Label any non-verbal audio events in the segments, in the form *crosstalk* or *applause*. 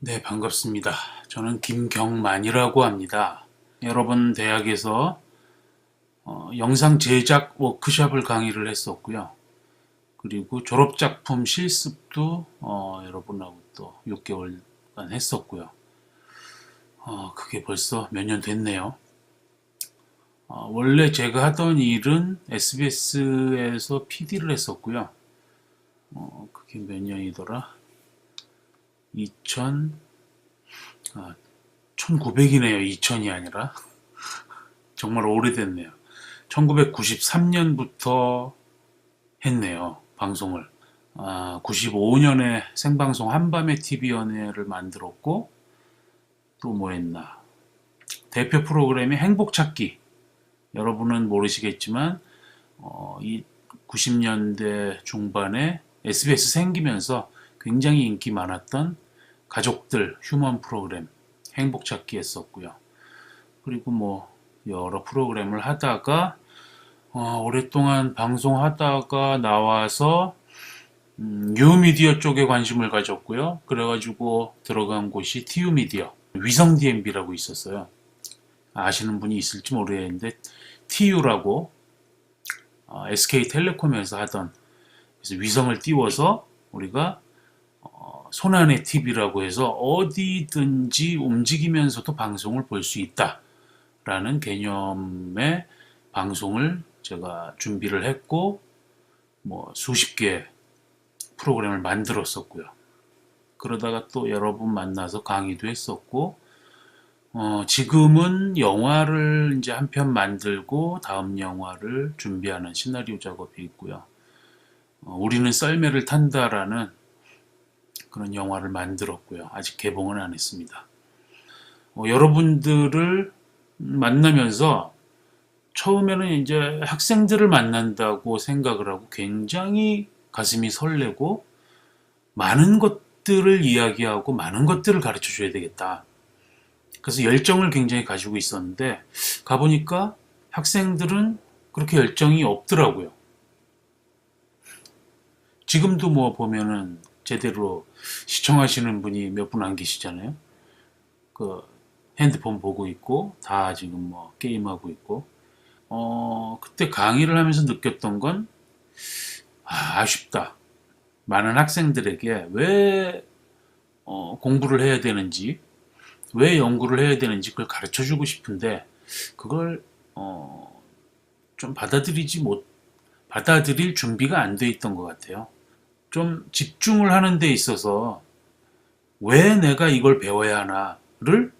네, 반갑습니다. 저는 김경만이라고 합니다. 여러분 대학에서 어, 영상 제작 워크숍을 강의를 했었고요. 그리고 졸업작품 실습도 어, 여러분하고 또 6개월간 했었고요. 어, 그게 벌써 몇 년 됐네요. 어, 원래 제가 하던 일은 SBS에서 PD를 했었고요. 어, 그게 몇 년이더라? 2000, 아, 1900이네요. 2000이 아니라. *laughs* 정말 오래됐네요. 1993년부터 했네요. 방송을. 아, 95년에 생방송 한밤의 TV 연애를 만들었고, 또 뭐 했나. 대표 프로그램이 행복찾기. 여러분은 모르시겠지만, 어, 이 90년대 중반에 SBS 생기면서 굉장히 인기 많았던 가족들 휴먼 프로그램 행복 찾기 했었고요. 그리고 뭐 여러 프로그램을 하다가 어, 오랫동안 방송하다가 나와서 음, 뉴미디어 쪽에 관심을 가졌고요. 그래가지고 들어간 곳이 TU미디어 위성 DMB라고 있었어요. 아시는 분이 있을지 모르겠는데 TU라고 어, SK텔레콤에서 하던 위성을 띄워서 우리가 어, 손안의 TV라고 해서 어디든지 움직이면서도 방송을 볼 수 있다라는 개념의 방송을 제가 준비를 했고 뭐 수십 개 프로그램을 만들었었고요. 그러다가 또 여러 분 만나서 강의도 했었고 어, 지금은 영화를 이제 한 편 만들고 다음 영화를 준비하는 시나리오 작업이 있고요. 어, 우리는 썰매를 탄다라는 그런 영화를 만들었고요. 아직 개봉은 안 했습니다. 어, 여러분들을 만나면서 처음에는 이제 학생들을 만난다고 생각을 하고 굉장히 가슴이 설레고 많은 것들을 이야기하고 많은 것들을 가르쳐 줘야 되겠다. 그래서 열정을 굉장히 가지고 있었는데 가보니까 학생들은 그렇게 열정이 없더라고요. 지금도 뭐 보면은 제대로 시청하시는 분이 몇 분 안 계시잖아요. 그 핸드폰 보고 있고 다 지금 뭐 게임하고 있고 어 그때 강의를 하면서 느꼈던 건 아, 아쉽다. 많은 학생들에게 왜 어, 공부를 해야 되는지 왜 연구를 해야 되는지 그걸 가르쳐 주고 싶은데 그걸 어, 좀 받아들이지 못 받아들일 준비가 안 돼 있던 것 같아요. 좀 집중을 하는 데 있어서 왜 내가 이걸 배워야 하나를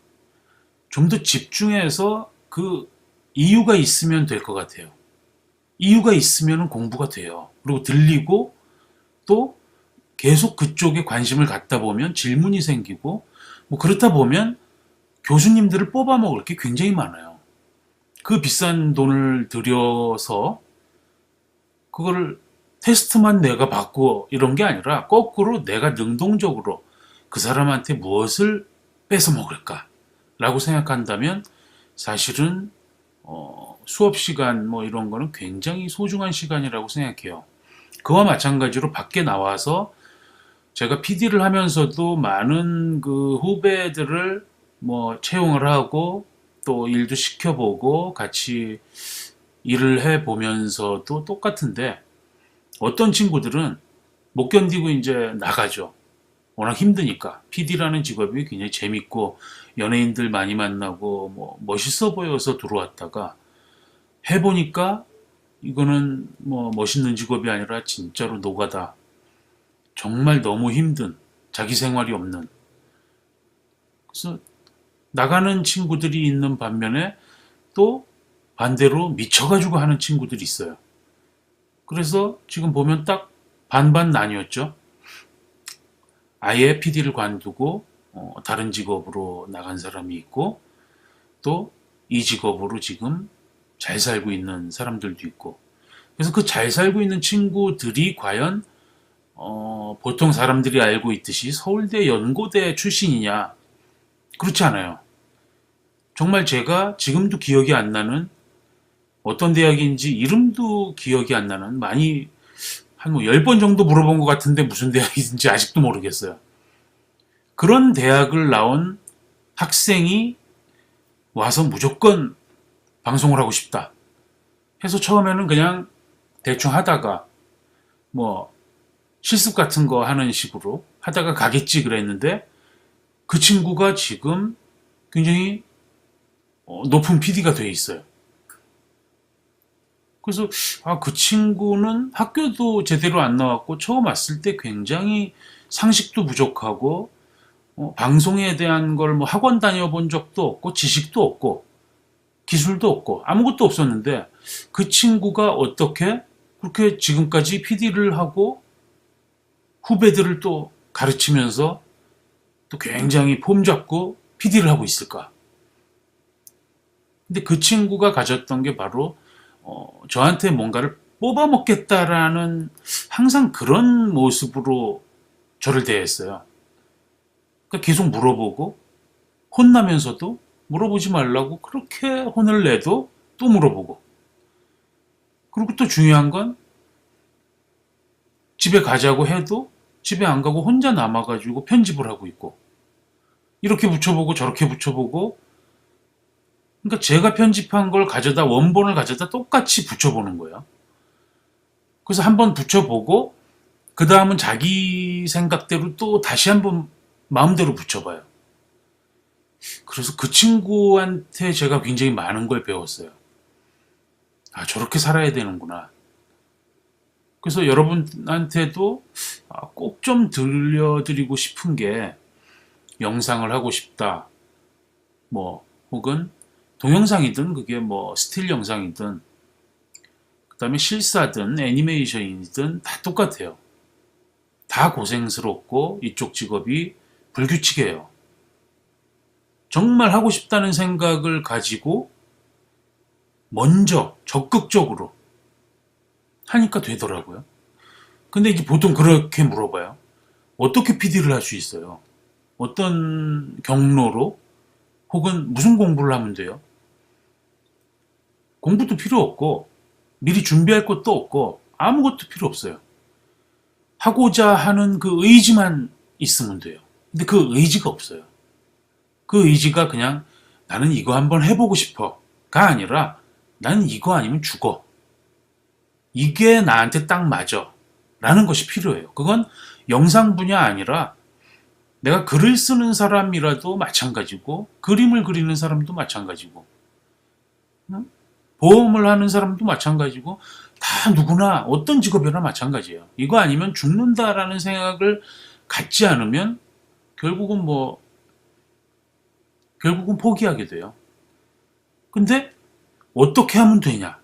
좀 더 집중해서 그 이유가 있으면 될 것 같아요. 이유가 있으면 공부가 돼요. 그리고 들리고 또 계속 그쪽에 관심을 갖다 보면 질문이 생기고 뭐 그렇다 보면 교수님들을 뽑아 먹을 게 굉장히 많아요. 그 비싼 돈을 들여서 그거를 테스트만 내가 받고 이런 게 아니라 거꾸로 내가 능동적으로 그 사람한테 무엇을 뺏어 먹을까 라고 생각한다면 사실은 어, 수업 시간 뭐 이런 거는 굉장히 소중한 시간이라고 생각해요. 그와 마찬가지로 밖에 나와서 제가 PD를 하면서도 많은 그 후배들을 뭐 채용을 하고 또 일도 시켜보고 같이 일을 해 보면서도 똑같은데 어떤 친구들은 못 견디고 이제 나가죠. 워낙 힘드니까. PD라는 직업이 굉장히 재밌고 연예인들 많이 만나고 뭐 멋있어 보여서 들어왔다가 해보니까 이거는 뭐 멋있는 직업이 아니라 진짜로 노가다. 정말 너무 힘든 자기 생활이 없는. 그래서 나가는 친구들이 있는 반면에 또 반대로 미쳐가지고 하는 친구들이 있어요. 그래서 지금 보면 딱 반반 나뉘었죠. 아예 PD를 관두고 어, 다른 직업으로 나간 사람이 있고 또 이 직업으로 지금 잘 살고 있는 사람들도 있고 그래서 그 잘 살고 있는 친구들이 과연 어, 보통 사람들이 알고 있듯이 서울대 연고대 출신이냐 그렇지 않아요. 정말 제가 지금도 기억이 안 나는 어떤 대학인지 이름도 기억이 안 나는 많이 한 뭐 10번 정도 물어본 것 같은데 무슨 대학인지 아직도 모르겠어요. 그런 대학을 나온 학생이 와서 무조건 방송을 하고 싶다. 해서 처음에는 그냥 대충 하다가 뭐 실습 같은 거 하는 식으로 하다가 가겠지 그랬는데 그 친구가 지금 굉장히 어, 높은 PD가 돼 있어요. 그래서 아, 그 친구는 학교도 제대로 안 나왔고 처음 왔을 때 굉장히 상식도 부족하고 어, 방송에 대한 걸 뭐 학원 다녀본 적도 없고 지식도 없고 기술도 없고 아무것도 없었는데 그 친구가 어떻게 그렇게 지금까지 PD를 하고 후배들을 또 가르치면서 또 굉장히 폼 잡고 PD를 하고 있을까? 근데 그 친구가 가졌던 게 바로 어, 저한테 뭔가를 뽑아먹겠다라는 항상 그런 모습으로 저를 대했어요. 그러니까 계속 물어보고 혼나면서도 물어보지 말라고 그렇게 혼을 내도 또 물어보고 그리고 또 중요한 건 집에 가자고 해도 집에 안 가고 혼자 남아가지고 편집을 하고 있고 이렇게 붙여보고 저렇게 붙여보고 그러니까 제가 편집한 걸 가져다 원본을 가져다 똑같이 붙여보는 거예요. 그래서 한번 붙여보고 그 다음은 자기 생각대로 또 다시 한번 마음대로 붙여봐요. 그래서 그 친구한테 제가 굉장히 많은 걸 배웠어요. 아, 저렇게 살아야 되는구나. 그래서 여러분한테도 아, 꼭좀 들려드리고 싶은 게 영상을 하고 싶다. 뭐, 혹은 동영상이든 그게 뭐 스틸 영상이든 그 다음에 실사든 애니메이션이든 다 똑같아요. 다 고생스럽고 이쪽 직업이 불규칙해요. 정말 하고 싶다는 생각을 가지고 먼저 적극적으로 하니까 되더라고요. 근데 이게 보통 그렇게 물어봐요. 어떻게 PD를 할 수 있어요? 어떤 경로로? 혹은 무슨 공부를 하면 돼요? 공부도 필요 없고, 미리 준비할 것도 없고, 아무것도 필요 없어요. 하고자 하는 그 의지만 있으면 돼요. 근데 그 의지가 없어요. 그 의지가 그냥 나는 이거 한번 해보고 싶어. 가 아니라 나는 이거 아니면 죽어. 이게 나한테 딱 맞아. 라는 것이 필요해요. 그건 영상 분야 아니라 내가 글을 쓰는 사람이라도 마찬가지고 그림을 그리는 사람도 마찬가지고 응? 보험을 하는 사람도 마찬가지고 다 누구나 어떤 직업이나 마찬가지예요. 이거 아니면 죽는다라는 생각을 갖지 않으면 결국은 뭐 결국은 포기하게 돼요. 근데 어떻게 하면 되냐?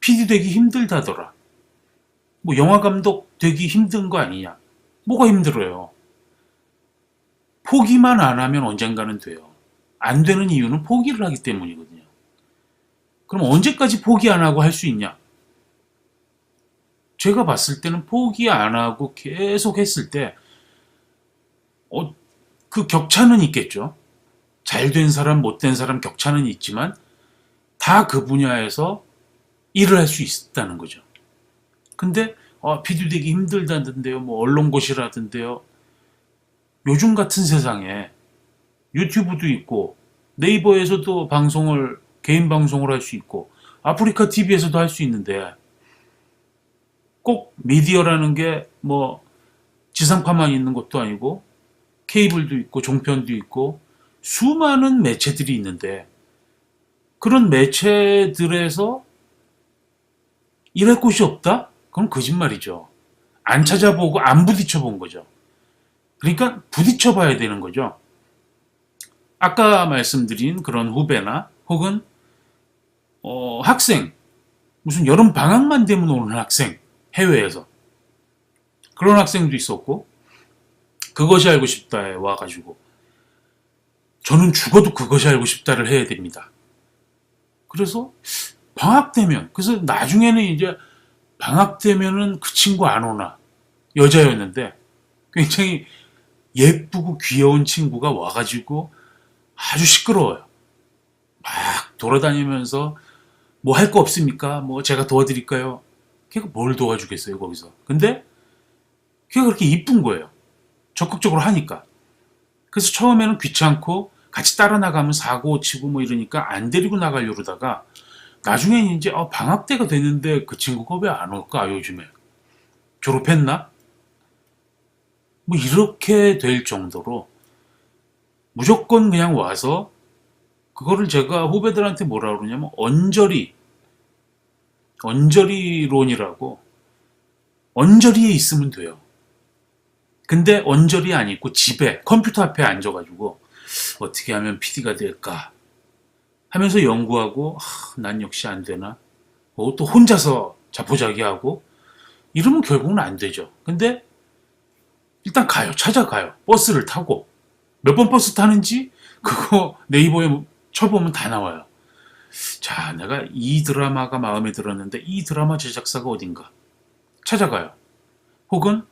PD 되기 힘들다더라. 뭐 영화 감독 되기 힘든 거 아니냐? 뭐가 힘들어요? 포기만 안 하면 언젠가는 돼요. 안 되는 이유는 포기를 하기 때문이거든요. 그럼 언제까지 포기 안 하고 할 수 있냐? 제가 봤을 때는 포기 안 하고 계속 했을 때, 어, 그 격차는 있겠죠. 잘 된 사람, 못 된 사람 격차는 있지만, 다 그 분야에서 일을 할 수 있다는 거죠. 근데, 어, 비교 되기 힘들다던데요. 뭐, 언론고시라던데요. 요즘 같은 세상에 유튜브도 있고, 네이버에서도 방송을, 개인 방송을 할수 있고, 아프리카 TV에서도 할 수 있는데, 꼭 미디어라는 게 뭐 지상파만 있는 것도 아니고 케이블도 있고 종편도 있고 수많은 매체들이 있는데 그런 매체들에서 일할 곳이 없다? 그건 거짓말이죠. 안 찾아보고 안 부딪혀 본 거죠. 그러니까 부딪혀 봐야 되는 거죠. 아까 말씀드린 그런 후배나 혹은 어, 학생. 무슨 여름 방학만 되면 오는 학생 해외에서. 그런 학생도 있었고 그것이 알고 싶다에 와가지고. 저는 죽어도 그것이 알고 싶다를 해야 됩니다. 그래서 방학 되면 그래서 나중에는 이제 방학 되면은 그 친구 안 오나. 여자였는데 굉장히 예쁘고 귀여운 친구가 와가지고 아주 시끄러워요. 막 돌아다니면서 뭐 할 거 없습니까? 뭐 제가 도와드릴까요? 걔가 뭘 도와주겠어요, 거기서. 근데 걔가 그렇게 이쁜 거예요. 적극적으로 하니까. 그래서 처음에는 귀찮고 같이 따라 나가면 사고 치고 뭐 이러니까 안 데리고 나가려고 그러다가 나중엔 이제 어, 방학 때가 됐는데 그 친구가 왜 안 올까 요즘에 졸업했나? 뭐 이렇게 될 정도로 무조건 그냥 와서 그거를 제가 후배들한테 뭐라 그러냐면 언저리 언저리론이라고 언저리에 있으면 돼요. 근데 언저리 아니고 집에 컴퓨터 앞에 앉아가지고 어떻게 하면 PD가 될까 하면서 연구하고 하, 난 역시 안 되나 어, 또 혼자서 자포자기하고 이러면 결국은 안 되죠. 근데 일단 가요. 찾아가요. 버스를 타고 몇 번 버스 타는지 그거 네이버에 쳐보면 다 나와요. 자, 내가 이 드라마가 마음에 들었는데 이 드라마 제작사가 어딘가 찾아가요. 혹은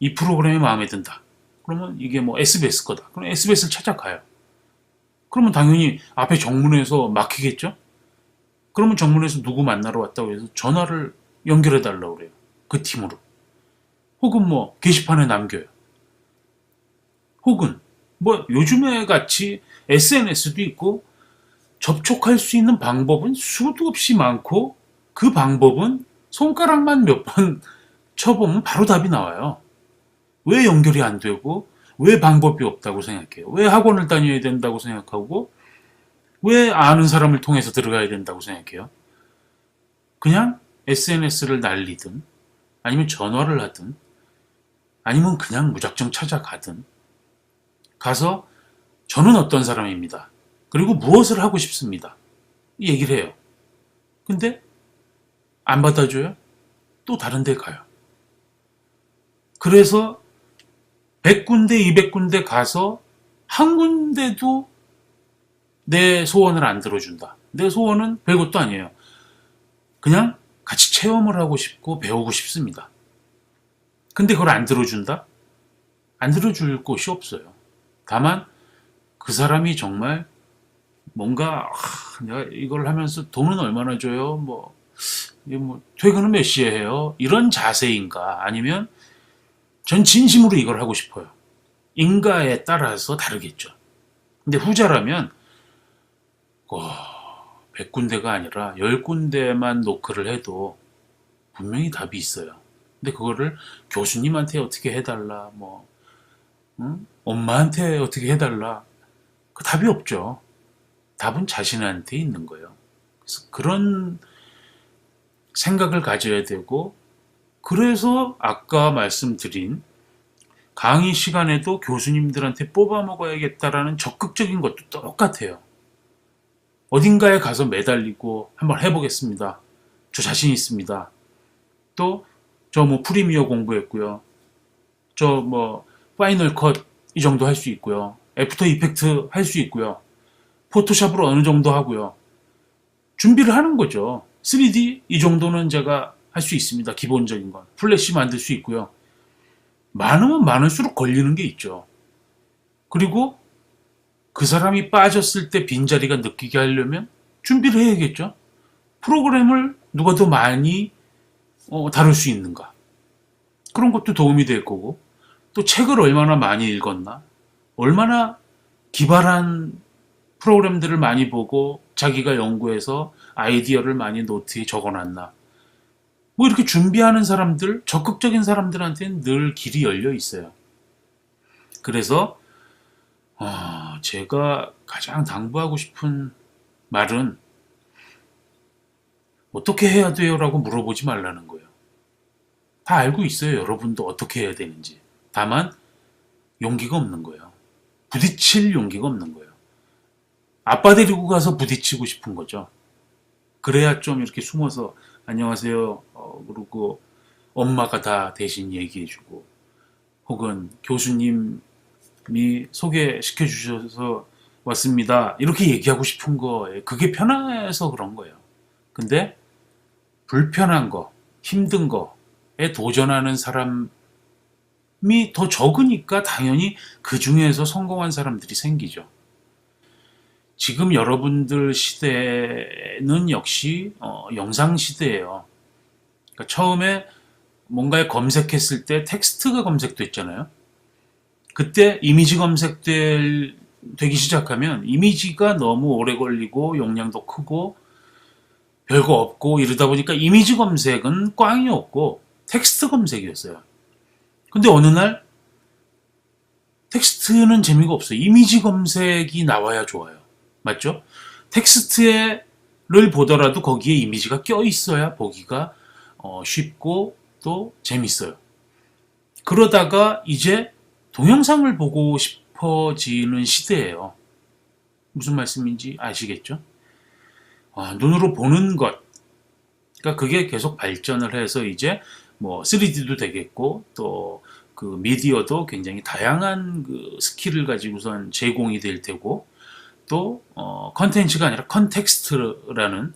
이 프로그램이 마음에 든다. 그러면 이게 뭐 SBS 거다. 그럼 SBS를 찾아가요. 그러면 당연히 앞에 정문에서 막히겠죠? 그러면 정문에서 누구 만나러 왔다고 해서 전화를 연결해 달라고 그래요. 그 팀으로. 혹은 뭐 게시판에 남겨요. 혹은 뭐 요즘에 같이 SNS도 있고 접촉할 수 있는 방법은 수도 없이 많고 그 방법은 손가락만 몇 번 *laughs* 쳐보면 바로 답이 나와요. 왜 연결이 안 되고 왜 방법이 없다고 생각해요? 왜 학원을 다녀야 된다고 생각하고 왜 아는 사람을 통해서 들어가야 된다고 생각해요? 그냥 SNS를 날리든 아니면 전화를 하든 아니면 그냥 무작정 찾아가든 가서 저는 어떤 사람입니다. 그리고 무엇을 하고 싶습니다. 이 얘기를 해요. 근데 안 받아줘요? 또 다른 데 가요. 그래서 100군데, 200군데 가서 한 군데도 내 소원을 안 들어준다. 내 소원은 별것도 아니에요. 그냥 같이 체험을 하고 싶고 배우고 싶습니다. 근데 그걸 안 들어준다? 안 들어줄 곳이 없어요. 다만 그 사람이 정말 뭔가 아, 내가 이걸 하면서 돈은 얼마나 줘요? 뭐, 뭐 퇴근은 몇 시에 해요? 이런 자세인가? 아니면 전 진심으로 이걸 하고 싶어요. 인가에 따라서 다르겠죠. 근데 후자라면 와, 100군데가 아니라 10군데만 노크를 해도 분명히 답이 있어요. 근데 그거를 교수님한테 어떻게 해달라, 뭐, 응? 엄마한테 어떻게 해달라. 그 답이 없죠. 답은 자신한테 있는 거예요. 그래서 그런 생각을 가져야 되고, 그래서 아까 말씀드린 강의 시간에도 교수님들한테 뽑아 먹어야겠다라는 적극적인 것도 똑같아요. 어딘가에 가서 매달리고 한번 해보겠습니다. 저 자신 있습니다. 또 저 뭐 프리미어 공부했고요. 저 뭐 파이널 컷 이 정도 할 수 있고요. 애프터 이펙트 할 수 있고요. 포토샵으로 어느 정도 하고요. 준비를 하는 거죠. 3D 이 정도는 제가 할 수 있습니다. 기본적인 건. 플래시 만들 수 있고요. 많으면 많을수록 걸리는 게 있죠. 그리고 그 사람이 빠졌을 때 빈자리가 느끼게 하려면 준비를 해야겠죠. 프로그램을 누가 더 많이 어, 다룰 수 있는가. 그런 것도 도움이 될 거고, 또 책을 얼마나 많이 읽었나, 얼마나 기발한 프로그램들을 많이 보고 자기가 연구해서 아이디어를 많이 노트에 적어놨나. 뭐 이렇게 준비하는 사람들, 적극적인 사람들한테는 늘 길이 열려 있어요. 그래서 아, 제가 가장 당부하고 싶은 말은 어떻게 해야 돼요? 라고 물어보지 말라는 거예요. 다 알고 있어요. 여러분도 어떻게 해야 되는지. 다만 용기가 없는 거예요. 부딪힐 용기가 없는 거예요. 아빠 데리고 가서 부딪히고 싶은 거죠. 그래야 좀 이렇게 숨어서 안녕하세요. 어, 그리고 엄마가 다 대신 얘기해주고 혹은 교수님이 소개시켜 주셔서 왔습니다. 이렇게 얘기하고 싶은 거예요. 그게 편해서 그런 거예요. 근데 불편한 거, 힘든 거에 도전하는 사람이 더 적으니까 당연히 그 중에서 성공한 사람들이 생기죠. 지금 여러분들 시대는 역시 어, 영상 시대예요. 그러니까 처음에 뭔가에 검색했을 때 텍스트가 검색됐잖아요. 그때 이미지 검색될 되기 시작하면 이미지가 너무 오래 걸리고 용량도 크고 별거 없고 이러다 보니까 이미지 검색은 꽝이 없고 텍스트 검색이었어요. 근데 어느 날 텍스트는 재미가 없어요. 이미지 검색이 나와야 좋아요. 맞죠? 텍스트를 보더라도 거기에 이미지가 껴 있어야 보기가 어, 쉽고 또 재밌어요. 그러다가 이제 동영상을 보고 싶어지는 시대예요. 무슨 말씀인지 아시겠죠? 아, 눈으로 보는 것. 그러니까 그게 계속 발전을 해서 이제 뭐 3D도 되겠고 또 그 미디어도 굉장히 다양한 그 스킬을 가지고선 제공이 될 테고 또 어, 컨텐츠가 아니라 컨텍스트라는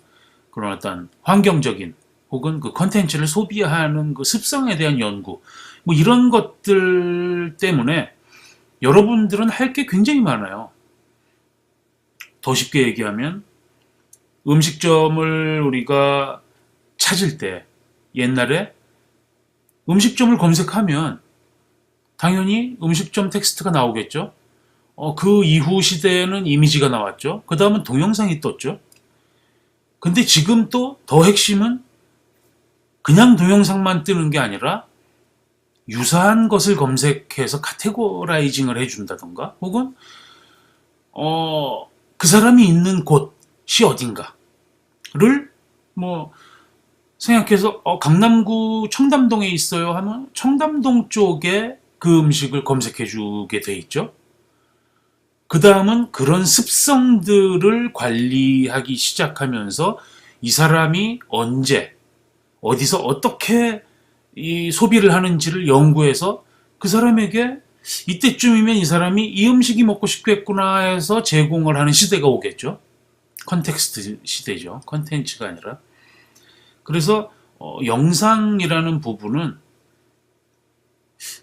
그런 어떤 환경적인 혹은 그 컨텐츠를 소비하는 그 습성에 대한 연구 뭐 이런 것들 때문에 여러분들은 할 게 굉장히 많아요. 더 쉽게 얘기하면 음식점을 우리가 찾을 때 옛날에 음식점을 검색하면 당연히 음식점 텍스트가 나오겠죠. 어, 그 이후 시대에는 이미지가 나왔죠. 그 다음은 동영상이 떴죠. 근데 지금 또 더 핵심은 그냥 동영상만 뜨는 게 아니라 유사한 것을 검색해서 카테고라이징을 해준다던가 혹은 어, 그 사람이 있는 곳이 어딘가를 뭐 생각해서 어, 강남구 청담동에 있어요 하면 청담동 쪽에 그 음식을 검색해 주게 돼 있죠. 그 다음은 그런 습성들을 관리하기 시작하면서 이 사람이 언제, 어디서 어떻게 이 소비를 하는지를 연구해서 그 사람에게 이때쯤이면 이 사람이 이 음식이 먹고 싶겠구나 해서 제공을 하는 시대가 오겠죠. 컨텍스트 시대죠. 컨텐츠가 아니라. 그래서 어, 영상이라는 부분은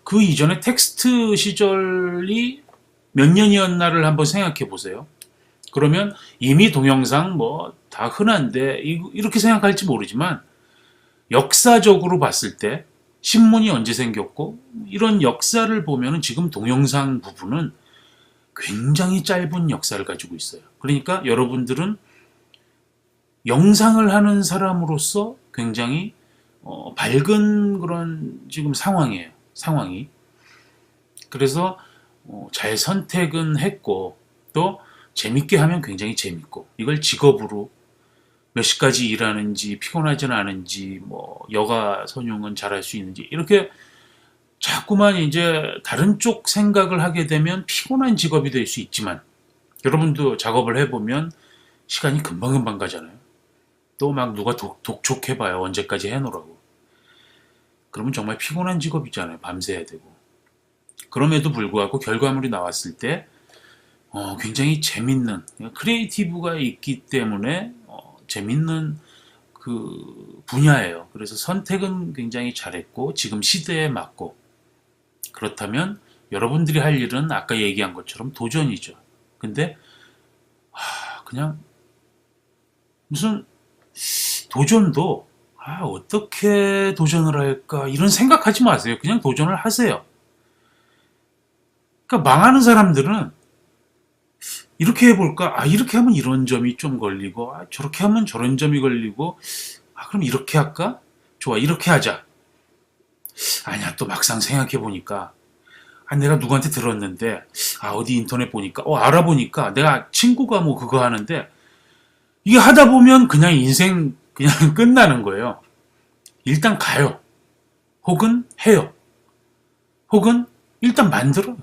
그 이전에 텍스트 시절이 몇 년이었나를 한번 생각해 보세요. 그러면 이미 동영상 뭐 다 흔한데 이- 이렇게 생각할지 모르지만 역사적으로 봤을 때 신문이 언제 생겼고 이런 역사를 보면은 지금 동영상 부분은 굉장히 짧은 역사를 가지고 있어요. 그러니까 여러분들은 영상을 하는 사람으로서 굉장히 어, 밝은 그런 지금 상황이에요. 상황이. 그래서 어, 잘 선택은 했고 또 재밌게 하면 굉장히 재밌고 이걸 직업으로 몇 시까지 일하는지 피곤하지는 않은지 뭐 여가 선용은 잘할 수 있는지 이렇게 자꾸만 이제 다른 쪽 생각을 하게 되면 피곤한 직업이 될 수 있지만 여러분도 작업을 해보면 시간이 금방금방 가잖아요. 또 막 누가 독, 독촉해봐요. 언제까지 해놓으라고. 그러면 정말 피곤한 직업이잖아요. 밤새야 되고. 그럼에도 불구하고 결과물이 나왔을 때 어, 굉장히 재밌는 크리에이티브가 있기 때문에 어, 재밌는 그 분야예요. 그래서 선택은 굉장히 잘했고 지금 시대에 맞고 그렇다면 여러분들이 할 일은 아까 얘기한 것처럼 도전이죠. 근데 하, 그냥 무슨 도전도 아, 어떻게 도전을 할까 이런 생각하지 마세요. 그냥 도전을 하세요. 그러니까 망하는 사람들은 이렇게 해볼까? 아, 이렇게 하면 이런 점이 좀 걸리고, 아, 저렇게 하면 저런 점이 걸리고, 아, 그럼 이렇게 할까? 좋아, 이렇게 하자. 아니야, 또 막상 생각해보니까, 아, 내가 누구한테 들었는데, 아, 어디 인터넷 보니까, 어, 알아보니까, 내가 친구가 뭐 그거 하는데, 이게 하다 보면 그냥 인생 그냥 *laughs* 끝나는 거예요. 일단 가요. 혹은 해요. 혹은 일단 만들어요.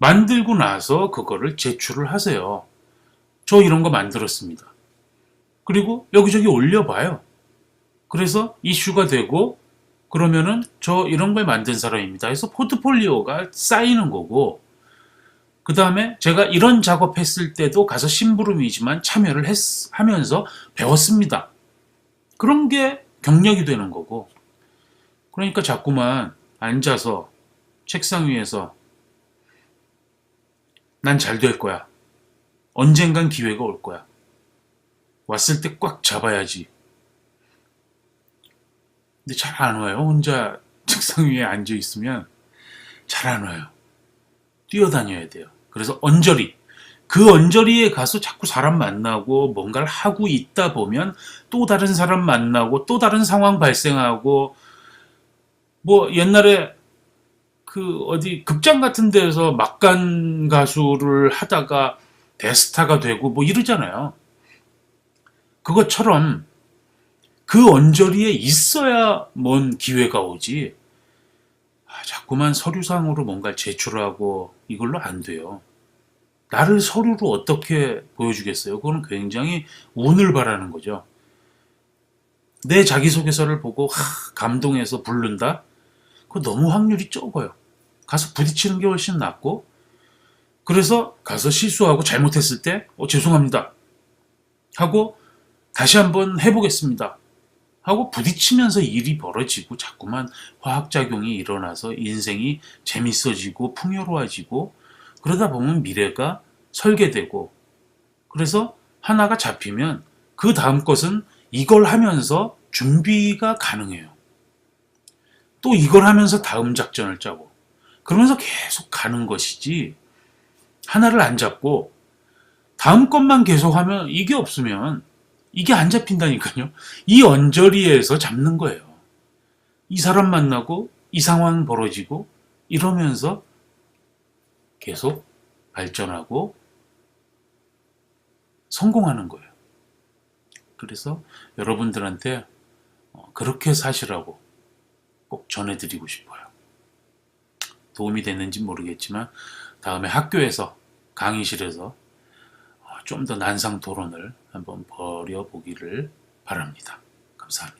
만들고 나서 그거를 제출을 하세요. 저 이런 거 만들었습니다. 그리고 여기저기 올려봐요. 그래서 이슈가 되고 그러면은 저 이런 걸 만든 사람입니다. 해서 포트폴리오가 쌓이는 거고 그 다음에 제가 이런 작업했을 때도 가서 심부름이지만 참여를 했, 하면서 배웠습니다. 그런 게 경력이 되는 거고 그러니까 자꾸만 앉아서 책상 위에서 난 잘 될 거야. 언젠간 기회가 올 거야. 왔을 때 꽉 잡아야지. 근데 잘 안 와요. 혼자 책상 위에 앉아 있으면 잘 안 와요. 뛰어다녀야 돼요. 그래서 언저리. 그 언저리에 가서 자꾸 사람 만나고 뭔가를 하고 있다 보면 또 다른 사람 만나고 또 다른 상황 발생하고 뭐 옛날에 그 어디 극장 같은 데서 막간 가수를 하다가 대스타가 되고 뭐 이러잖아요. 그것처럼 그 언저리에 있어야 뭔 기회가 오지. 아, 자꾸만 서류상으로 뭔가를 제출하고 이걸로 안 돼요. 나를 서류로 어떻게 보여주겠어요? 그거는 굉장히 운을 바라는 거죠. 내 자기소개서를 보고 하, 감동해서 부른다? 그거 너무 확률이 적어요. 가서 부딪히는 게 훨씬 낫고 그래서 가서 실수하고 잘못했을 때 어, 죄송합니다 하고 다시 한번 해보겠습니다 하고 부딪히면서 일이 벌어지고 자꾸만 화학작용이 일어나서 인생이 재밌어지고 풍요로워지고 그러다 보면 미래가 설계되고 그래서 하나가 잡히면 그 다음 것은 이걸 하면서 준비가 가능해요. 또 이걸 하면서 다음 작전을 짜고 그러면서 계속 가는 것이지 하나를 안 잡고 다음 것만 계속하면 이게 없으면 이게 안 잡힌다니까요. 이 언저리에서 잡는 거예요. 이 사람 만나고 이 상황 벌어지고 이러면서 계속 발전하고 성공하는 거예요. 그래서 여러분들한테 어, 그렇게 사시라고 꼭 전해드리고 싶어요. 도움이 됐는지 모르겠지만 다음에 학교에서 강의실에서 좀 더 난상 토론을 한번 벌여보기를 바랍니다. 감사합니다.